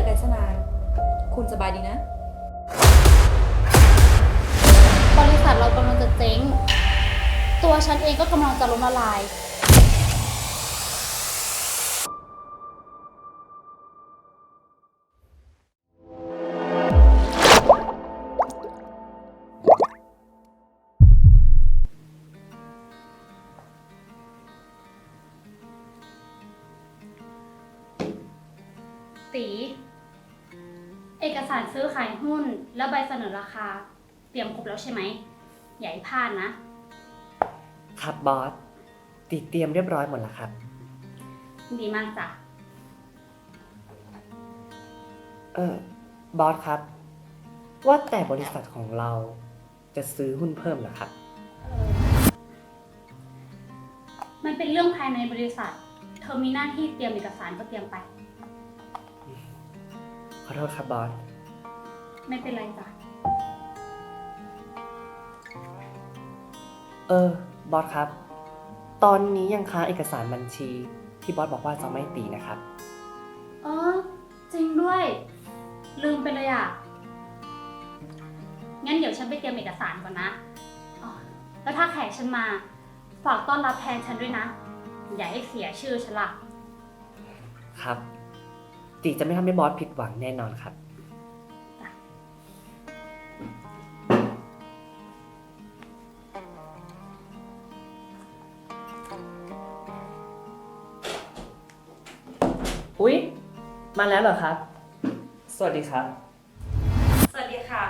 อกันสนาน คุณสบายดีนะ บริษัทเรากำลังจะเจ๊ง ตัวฉันเองก็กำลังจะล้มละลาย และใบเสนอราคา เตรียมครบแล้วใช่ไหมอย่าให้พลาดนะ ครับบอสติดเตรียมเรียบร้อยหมดแล้วครับ ดีมากจ้ะ เออบอสครับ ว่าแต่บริษัทของเราจะซื้อหุ้นเพิ่มเหรอครับ มันเป็นเรื่องภายในบริษัท เธอมีหน้าที่เตรียมเอกสารก็เตรียมไป ขอโทษครับบอส ไม่เป็นไรจ้ะ เออ บอสครับ ตอนนี้ยังค้างเอกสารบัญชี ที่บอสบอกว่าจะไม่ตีนะครับเออจริงด้วย ลืมไปเลยอะ งั้นเดี๋ยวฉันไปเตรียมเอกสารก่อนนะอ๋อแล้วถ้าแขกฉันมา ฝากต้อนรับแทนฉันด้วยนะ อย่าให้เสียชื่อฉันละ ครับตีจะไม่ทำให้บอสผิดหวังแน่นอนครับ มาแล้วเหรอครับ สวัสดีครับ สวัสดีค่ะ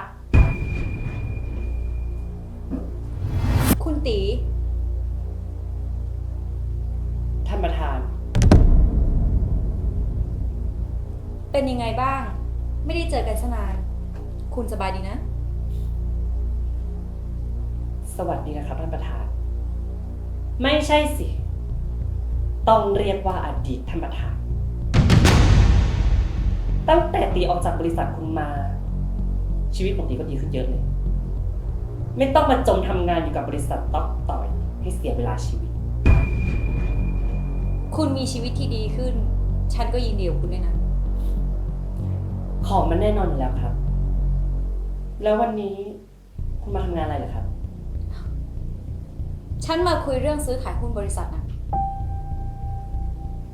คุณตี ท่านประธาน เป็นยังไงบ้าง ไม่ได้เจอกันสนาน คุณสบายดีนะ สวัสดีนะครับท่านประธาน ไม่ใช่สิ ต้องเรียกว่าอดีตท่านประธาน ตั้งแต่ตีออกจากบริษัทคุณมา ชีวิตของตีก็ดีขึ้นเยอะเลย ไม่ต้องมาจมทำงานอยู่กับบริษัทต๊อกต่อย ให้เสียเวลาชีวิต คุณมีชีวิตที่ดีขึ้น ฉันก็ยินดีกับคุณด้วยนะของมันแน่นอนอยู่แล้วครับ แล้ววันนี้คุณมาทำงานอะไรเหรอครับ ฉันมาคุยเรื่องซื้อขายหุ้นบริษัทนะ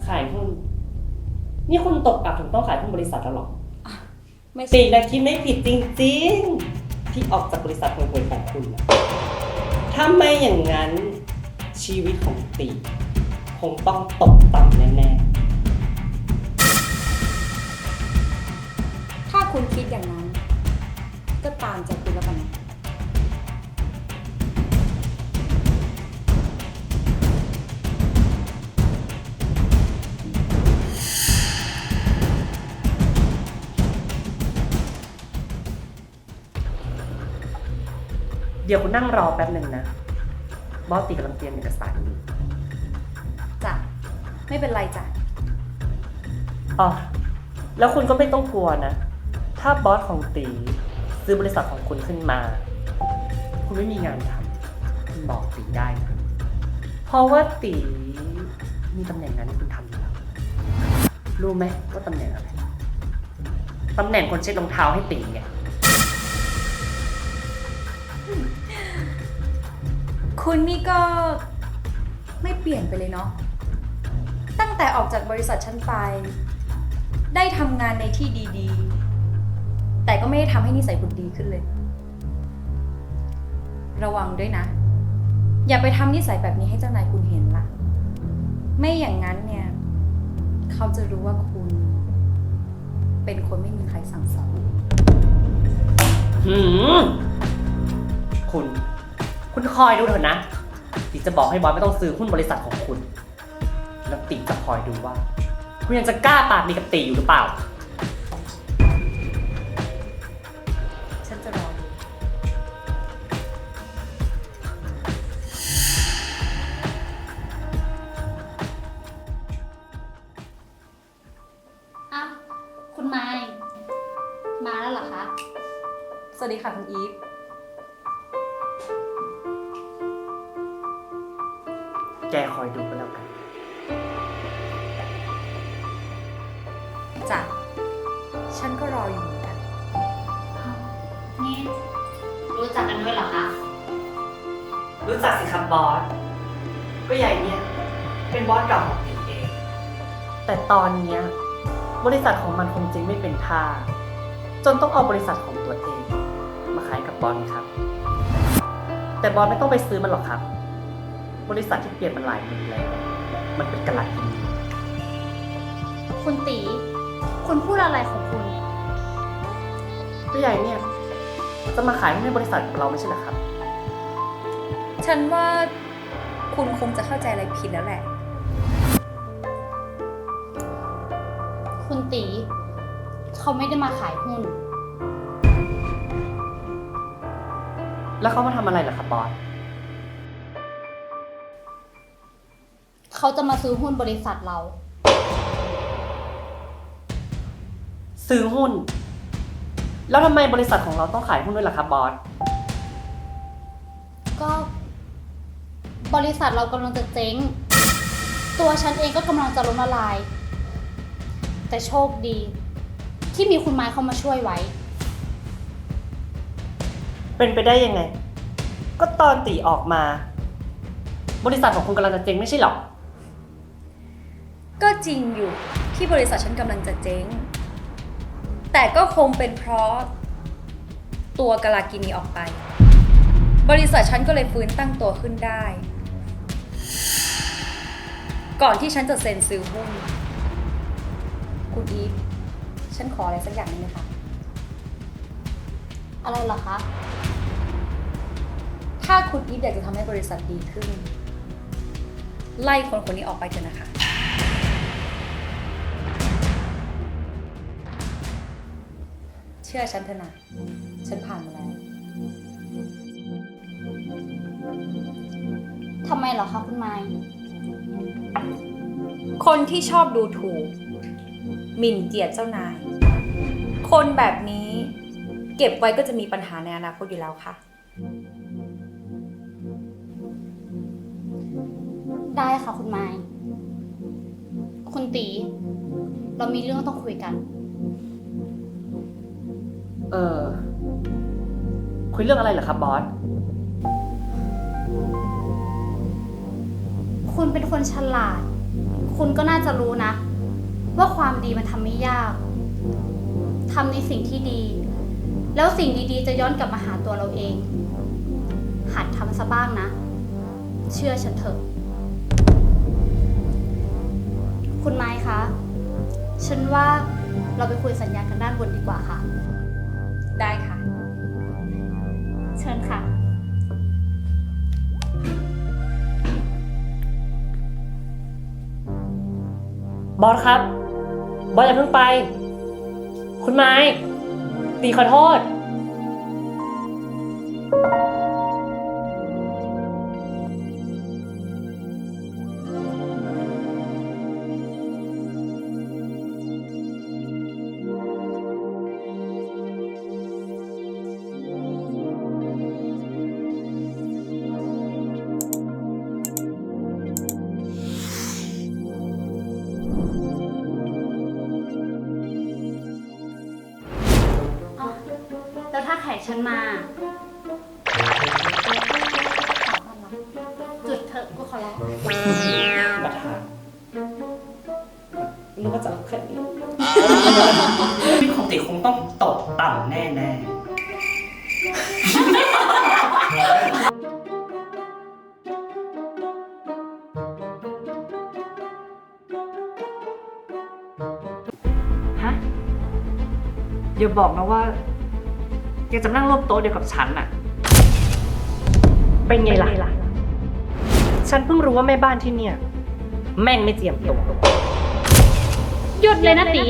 ขายหุ้น นี่คุณตกอับถึงต้องขายหุ้นบริษัทแล้วเหรอไม่ตีใช่นะคิดไม่ผิดจริงๆ ที่ออกจากบริษัทห่วยๆของคุณนะถ้าไม่อย่างนั้นชีวิตของตีคงต้องตกต่ำแน่ถ้าคุณคิดอย่างนั้น ก็ตามใจคุณแล้วกันนะ เดี๋ยวคุณนั่งรอแป๊บหนึ่งนะ บอสตีกำลังเตรียมเอกสารอยู่จ้ะไม่เป็นไรจ้ะอ๋อแล้วคุณก็ไม่ต้องกลัวนะ ถ้าบอสของตีซื้อบริษัทของคุณขึ้นมา คุณไม่มีงานทำคุณบอกตีได้นะเพราะว่าตีมีตำแหน่งนั้นให้คุณทำอยู่แล้วรู้ไหมว่าตำแหน่งอะไรตำแหน่งคนเช็ดรองเท้าให้ตีไง คุณนี่ก็ไม่เปลี่ยนไปเลยเนาะ ตั้งแต่ออกจากบริษัทฉันไป ได้ทำงานในที่ดีๆ แต่ก็ไม่ได้ทำให้นิสัยคุณดีขึ้นเลย ระวังด้วยนะ อย่าไปทำนิสัยแบบนี้ให้เจ้านายคุณเห็นล่ะ ไม่อย่างนั้นเนี่ย เขาจะรู้ว่าคุณ เป็นคนไม่มีใครสั่งสอน หืมคุณ คุณคอยดูเถอะนะติจะบอกให้บอยไม่ต้องซื้อหุ้นบริษัทของคุณ แล้วติจะคอยดูว่า คุณยังจะกล้าปากมีกับตีอยู่หรือเปล่า แกคอยดูก็แล้วกัน จ้ะ ฉันก็รออยู่เหมือนกัน นี่รู้จักกันด้วยเหรอคะ รู้จักสิครับบอส ก็ใหญ่เนี่ย เป็นบอสเก่าของตีเอง แต่ตอนเนี้ยบริษัทของมันคงจริงไม่เป็นท่า จนต้องเอาบริษัทของตัวเอง มาขายกับบอสครับ แต่บอสไม่ต้องไปซื้อมันหรอกครับ บริษัทที่เปลี่ยนมันหลายมือแล้ว มันเป็นกระไรคุณตี คุณพูดอะไรของคุณก็ใหญ่เนี่ย จะมาขายให้บริษัทของเราไม่ใช่เหรอครับ ฉันว่าคุณคงจะเข้าใจอะไรผิดแล้วแหละ คุณตี เขาไม่ได้มาขายหุ้น แล้วเขามาทำอะไรเหรอครับบอส เขาจะมาซื้อหุ้นบริษัทเรา ซื้อหุ้น แล้วทำไมบริษัทของเราต้องขายหุ้นด้วยล่ะครับบอส ก็บริษัทเรากำลังจะเจ๊ง ตัวฉันเองก็กำลังจะล้มละลาย แต่โชคดี ที่มีคุณไม้เข้ามาช่วยไว้ เป็นไปได้ยังไง ก็ตอนตีออกมา บริษัทของคุณกำลังจะเจ๊งไม่ใช่หรอ ก็จริงอยู่ที่บริษัทฉันกำลังจะเจ๊ง แต่ก็คงเป็นเพราะ ตัวกาลากินีออกไป บริษัทฉันก็เลยฟื้นตั้งตัวขึ้นได้ ก่อนที่ฉันจะเซ็นซื้อหุ้น คุณอีฟฉันขออะไรสักอย่างหนึงนะคะ อะไรเหรอคะ ถ้าคุณอีฟอยากจะทำให้บริษัทดีขึ้น ไล่คนคนนี้ออกไปเถอะนะคะ ชื่อฉันเถอะนะฉันผ่านมาแล้วทำไมเหรอคะคุณไม้คนที่ชอบดูถูกหมิ่นเกียรติเจ้านาย คนแบบนี้เก็บไว้ก็จะมีปัญหาในอนาคตอยู่แล้วค่ะ ได้ค่ะคุณไม้คุณตี เรามีเรื่องต้องคุยกัน เออ คุยเรื่องอะไรเหรอครับบอส คุณเป็นคนฉลาด คุณก็น่าจะรู้นะ ว่าความดีมันทำไม่ยากทำในสิ่งที่ดี แล้วสิ่งดีๆ จะย้อนกลับมาหาตัวเราเอง หัดทำซะบ้างนะ เชื่อฉันเถอะ คุณไม้คะ ฉันว่าเราไปคุยสัญญากันด้านบนดีกว่าค่ะ ชิญค่ะ บอสครับ บอสอย่าเพิ่งไป คุณไม้ตีขอโทษ แน่ๆฮะอย่าบอกนะว่าแกจะนั่งร่วมโต๊ะเดียวกับฉันอะเป็นไงล่ะ ฉันเพิ่งรู้ว่าแม่บ้านที่เนี่ย แม่งไม่เจียมตัว หยุดเลยนะตี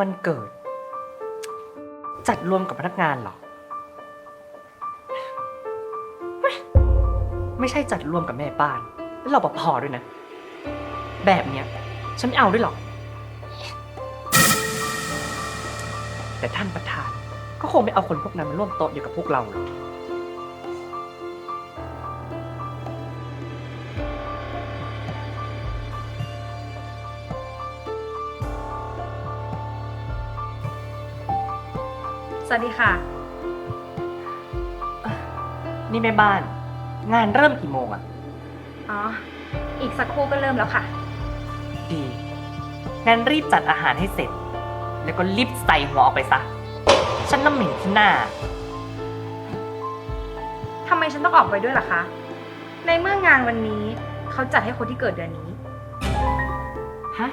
วันเกิด จัดรวมกับพนักงานเหรอ ไม่ใช่จัดรวมกับแม่บ้านแล้วเราพอด้วยนะ แบบเนี้ย ฉันไม่เอาด้วยหรอก แต่ท่านประธานก็คงไม่เอาคนพวกนั้นมาร่วมโต๊ะเดียวกับพวกเราหรอก วัสดีค่ะ นี่แม่บ้าน งานเริ่มกี่โมงอะอ๋อ อีกสักครู่ก็เริ่มแล้วค่ะ ดีงั้นรีบจัดอาหารให้เสร็จ แล้วก็รีบใส่หัวออกไปซะ ฉันน้ำเหม็นที่หน้า ทำไมฉันต้องออกไปด้วยล่ะคะ ในเมื่องานวันนี้เขาจัดให้คนที่เกิดเดือนนี้ ฮะ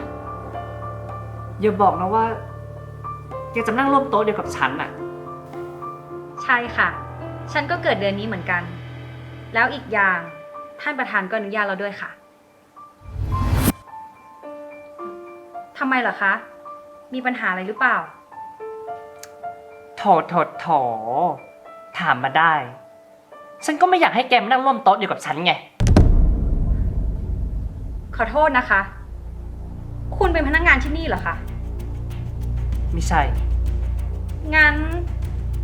อย่าบอกนะว่าแกจะนั่งร่วมโต๊ะเดียวกับฉันอะ ใช่ค่ะ ฉันก็เกิดเดือนนี้เหมือนกัน แล้วอีกอย่างท่านประธานก็อนุญาตเราด้วยค่ะทำไมเหรอคะ มีปัญหาอะไรหรือเปล่า โถโถโถถามมาได้ ฉันก็ไม่อยากให้แกมานั่งร่วมโต๊ะเดียวกับฉันไง ขอโทษนะคะ คุณเป็นพนักงานที่นี่เหรอคะ ไม่ใช่ งั้น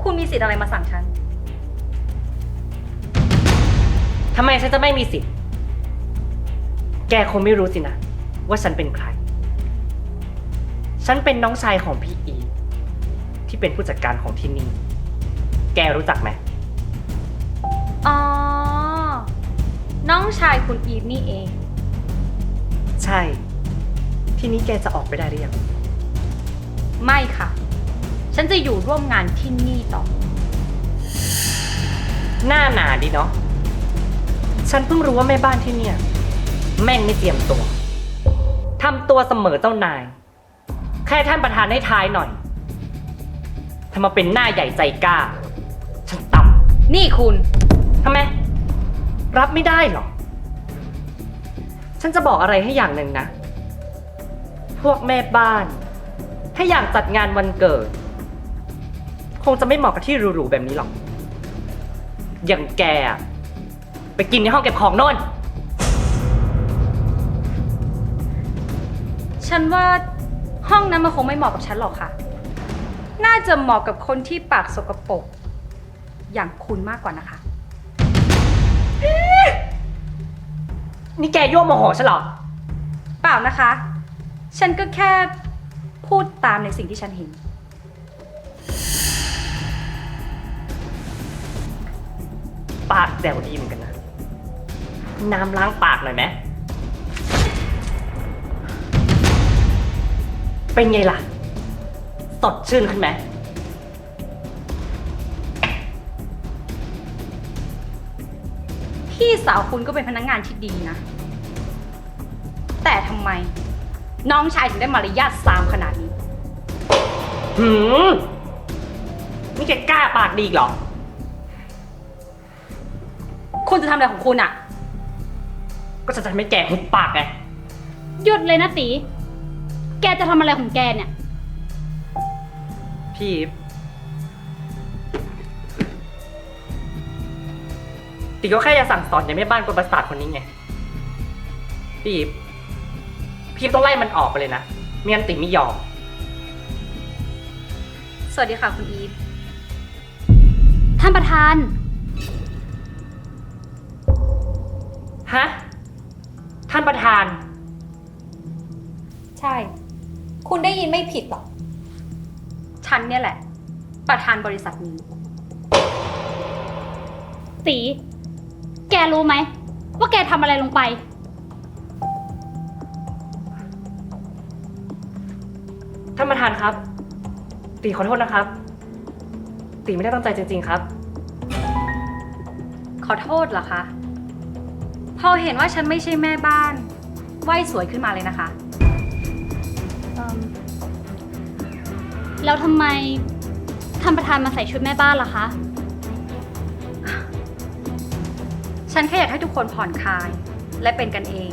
คุณมีสิทธิ์อะไรมาสั่งฉัน ทำไมฉันจะไม่มีสิทธิ์ แกคงไม่รู้สินะ ว่าฉันเป็นใคร ฉันเป็นน้องชายของพี่อีฟที่เป็นผู้จัดการของที่นี่ แกรู้จักไหม อ๋อ น้องชายคุณอีฟนี่เอง ใช่ ทีนี้แกจะออกไปได้หรือยัง ไม่ค่ะ ฉันจะอยู่ร่วมงานที่นี่ต่อ หน้าหนาดีเนาะ ฉันเพิ่งรู้ว่าแม่บ้านที่เนี่ย แม่งไม่เตรียมตัว ทำตัวเสมอเจ้านาย แค่ท่านประธานให้ท้ายหน่อยทำมาเป็นหน้าใหญ่ใจกล้า ฉันต่นี่คุณำทำไม รับไม่ได้เหรอ ฉันจะบอกอะไรให้อย่างหนึ่งนะ พวกแม่บ้าน ถ้าอยากจัดงานวันเกิด คงจะไม่เหมาะกับที่หรูๆแบบนี้หรอก อย่างแกอะไปกินในห้องเก็บของโน่น ฉันว่าห้องนั้นมันคงไม่เหมาะกับฉันหรอกค่ะ น่าจะเหมาะกับคนที่ปากสกปรกอย่างคุณมากกว่านะคะ นี่แกยั่วโมโหฉันเหรอ เปล่านะคะ ฉันก็แค่พูดตามในสิ่งที่ฉันเห็น ปากแดวดีเหมือนกันนะ น้ำล้างปากหน่อยไหม เป็นไงล่ะ สดชื่นขึ้นไหม พี่สาวคุณก็เป็นพนักงานที่ดีนะ แต่ทำไม น้องชายถึงได้มารยาทซามขนาดนี้ หืมนี่แกกล้าปากดีอีกเหรอ คุณจะทำอะไรของคุณอะก็จะทำให้แกหุบปากไง หยุดเลยนะตี แกจะทำอะไรของแกเนี่ย พี่อีฟติก็แค่จะสั่งสอนอย่างแม่บ้านกวนประสาทคนนี้ไง พี่อีฟพี่ต้องไล่มันออกไปเลยนะไม่งั้นติไม่ยอม สวัสดีค่ะคุณอีฟ ท่านประธาน ฮะ ท่านประธาน ใช่ คุณได้ยินไม่ผิดหรอก ฉันเนี่ยแหละ ประธานบริษัทนี้ ตี แกรู้ไหม ว่าแกทำอะไรลงไป ท่านประธานครับ ตีขอโทษนะครับ ตีไม่ได้ตั้งใจจริงๆครับ ขอโทษเหรอคะ พอเห็นว่าฉันไม่ใช่แม่บ้าน ไหวสวยขึ้นมาเลยนะคะ เอิ่มแล้วทำไมท่านประธานมาใส่ชุดแม่บ้านล่ะคะ ฉันแค่อยากให้ทุกคนผ่อนคลายและเป็นกันเอง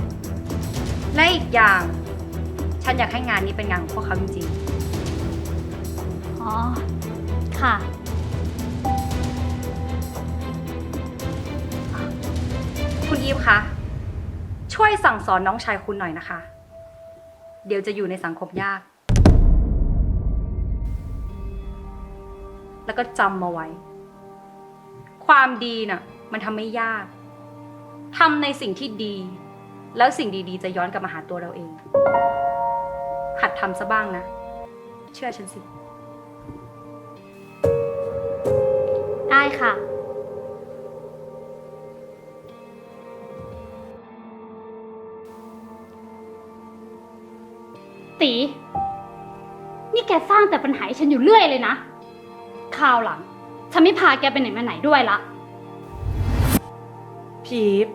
และอีกอย่าง ฉันอยากให้งานนี้เป็นงานของพวกเขาจริงอ๋อ ค่ะ อีฟคะ ช่วยสั่งสอนน้องชายคุณหน่อยนะคะ เดี๋ยวจะอยู่ในสังคมยาก แล้วก็จำมาไว้ ความดีน่ะ มันทำไม่ยากทำในสิ่งที่ดี แล้วสิ่งดีๆ จะย้อนกลับมาหาตัวเราเอง หัดทำซะบ้างนะ เชื่อฉันสิ ได้ค่ะ ตี นี่แกสร้างแต่ปัญหาให้ฉันอยู่เรื่อยเลยนะคราวหลัง ฉันไม่พาแกไปไหนมาไหนด้วยละ พีฟ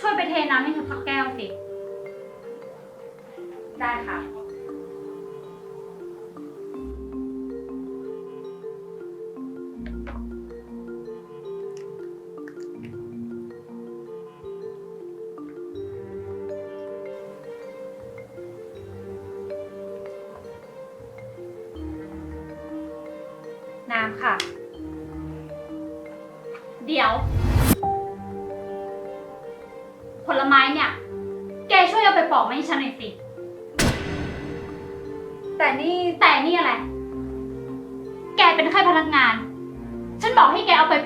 ช่วยไปเทน้ำให้ฉันสักแก้วสิ ได้ค่ะ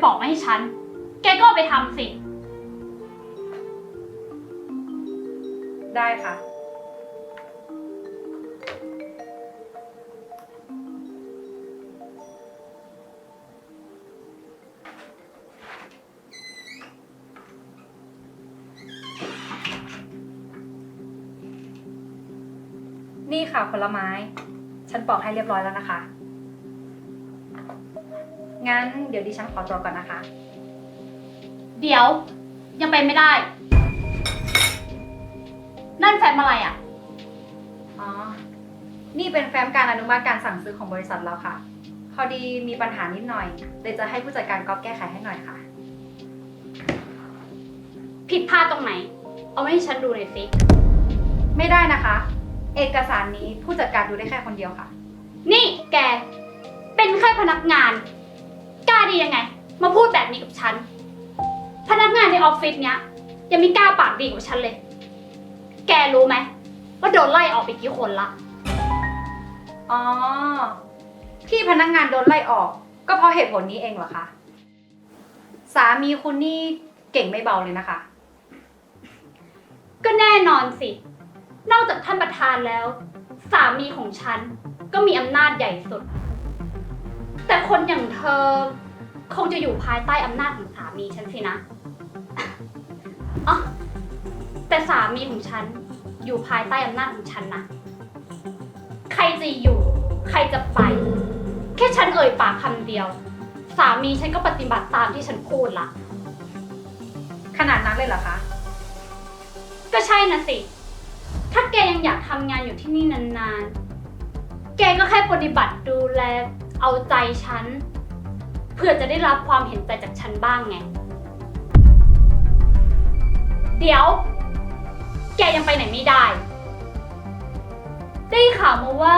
ให้แกเอาไปปอกมาให้ฉัน แกก็เอาไปทำสิ ได้ค่ะ นี่ค่ะผลไม้ ฉันปอกให้เรียบร้อยแล้วนะคะ งั้นเดี๋ยวดิฉันขอตัวก่อนนะคะ เดี๋ยว ยังไปไม่ได้ นั่นแฟมอะไรอะ อ๋อ นี่เป็นแฟ้มการอนุมัติการสั่งซื้อของบริษัทเราค่ะ พอดีมีปัญหานิดหน่อยเลยจะให้ผู้จัดการก๊อฟแก้ไขให้หน่อยค่ะ ผิดพลาดตรงไหน เอาไว้ให้ฉันดูหน่อยสิ ไม่ได้นะคะ เอกสารนี้ผู้จัดการดูได้แค่คนเดียวค่ะ นี่แก เป็นแค่พนักงานกล้าดียังไง มาพูดแบบนี้กับฉัน พนักงานในออฟฟิศเนี้ยยังไม่กล้าปากดีกว่าฉันเลย แกรู้ไหมว่าโดนไล่ออกไปกี่คนละ อ๋อ ที่พนักงานโดนไล่ออก ก็เพราะเหตุผลนี้เองเหรอคะ สามีคุณนี่เก่งไม่เบาเลยนะคะ ก็แน่นอนสิ นอกจากท่านประธานแล้ว สามีของฉันก็มีอำนาจใหญ่สุด แต่คนอย่างเธอ คงจะอยู่ภายใต้อำนาจของสามีฉันสินะอ๋อแต่สามีของฉันอยู่ภายใต้อำนาจของฉันนะ ใครจะอยู่ ใครจะไป แค่ฉันเอ่ยปากคำเดียว สามีฉันก็ปฏิบัติตามที่ฉันพูดละขนาดนั้นเลยเหรอคะ ก็ใช่นะสิ ถ้าแกยังอยากทำงานอยู่ที่นี่นานๆ แกก็แค่ปฏิบัติดูแล เอาใจฉัน เพื่อจะได้รับความเห็นใจจากฉันบ้างไง เดี๋ยว แกยังไปไหนไม่ได้ ได้ข่าวมาว่า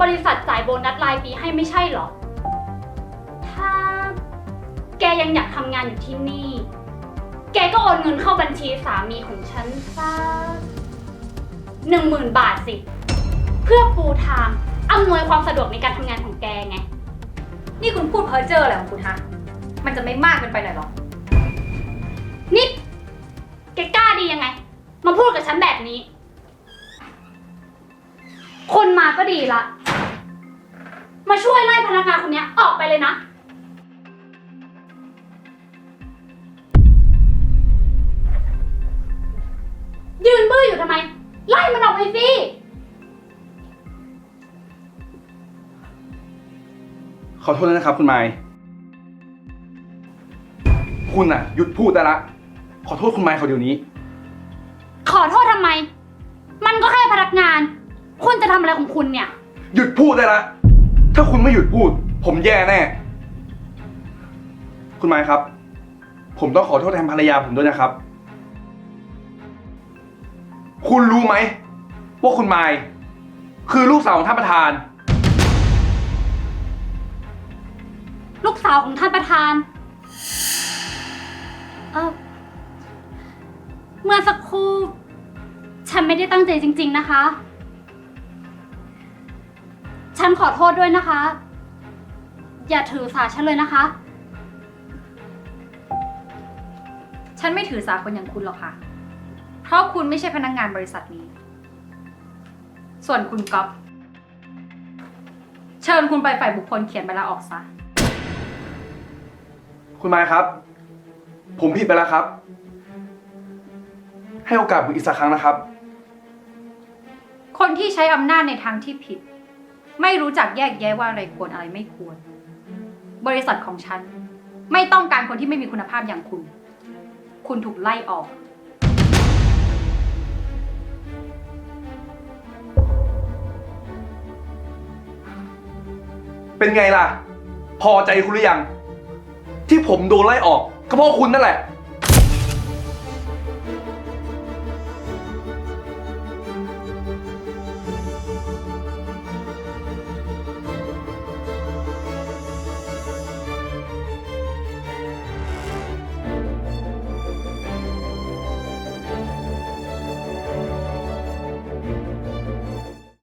บริษัทจ่ายโบนัสรายปีให้ไม่ใช่เหรอ ถ้า แกยังอยากทำงานอยู่ที่นี่ แกก็โอนเงินเข้าบัญชีสามีของฉันสักหนึ่งหมื่นบาทสิ เพื่อปูทางอำนวยความสะดวกในการทำงานของแกไง นี่คุณพูดเพ้อเจ้ออะไรของคุณฮะ มันจะไม่มากเกินไปหน่อยหรอ นี่แกกล้าดียังไง มาพูดกับฉันแบบนี้ คนมาก็ดีละ มาช่วยไล่พนักงานคนนี้ออกไปเลยนะ ขอโทษด้วยนะครับ คุณไมค์คุณอะ หยุดพูดได้ละ ขอโทษคุณไมค์เขาเดี๋ยวนี้ ขอโทษทำไม มันก็แค่พนักงาน คุณจะทำอะไรของคุณเนี่ย หยุดพูดได้ละ ถ้าคุณไม่หยุดพูด ผมแย่แน่ คุณไมค์ครับ ผมต้องขอโทษแทนภรรยาผมด้วยนะครับ คุณรู้ไหมว่าคุณไมค์คือลูกสาวของท่านประธาน ลูกสาวของท่านประธาน เออเมื่อสักครู่ ฉันไม่ได้ตั้งใจจริง ๆนะคะ ฉันขอโทษด้วยนะคะ อย่าถือสาฉันเลยนะคะ ฉันไม่ถือสาคนอย่างคุณหรอกค่ะ เพราะคุณไม่ใช่พนักงงานบริษัทนี้ ส่วนคุณก๊อฟเชิญคุณไปฝ่ายบุคคลเขียนใบลาออกซะ คุณไมค์ครับ ผมผิดไปแล้วครับ ให้โอกาสผมอีกสักครั้งนะครับ คนที่ใช้อำนาจในทางที่ผิด ไม่รู้จักแยกแยะว่าอะไรควรอะไรไม่ควร บริษัทของฉัน ไม่ต้องการคนที่ไม่มีคุณภาพอย่างคุณ คุณถูกไล่ออก เป็นไงล่ะ พอใจคุณหรือยัง ที่ผมโดนไล่ออกก็เพราะคุณนั่นแหละ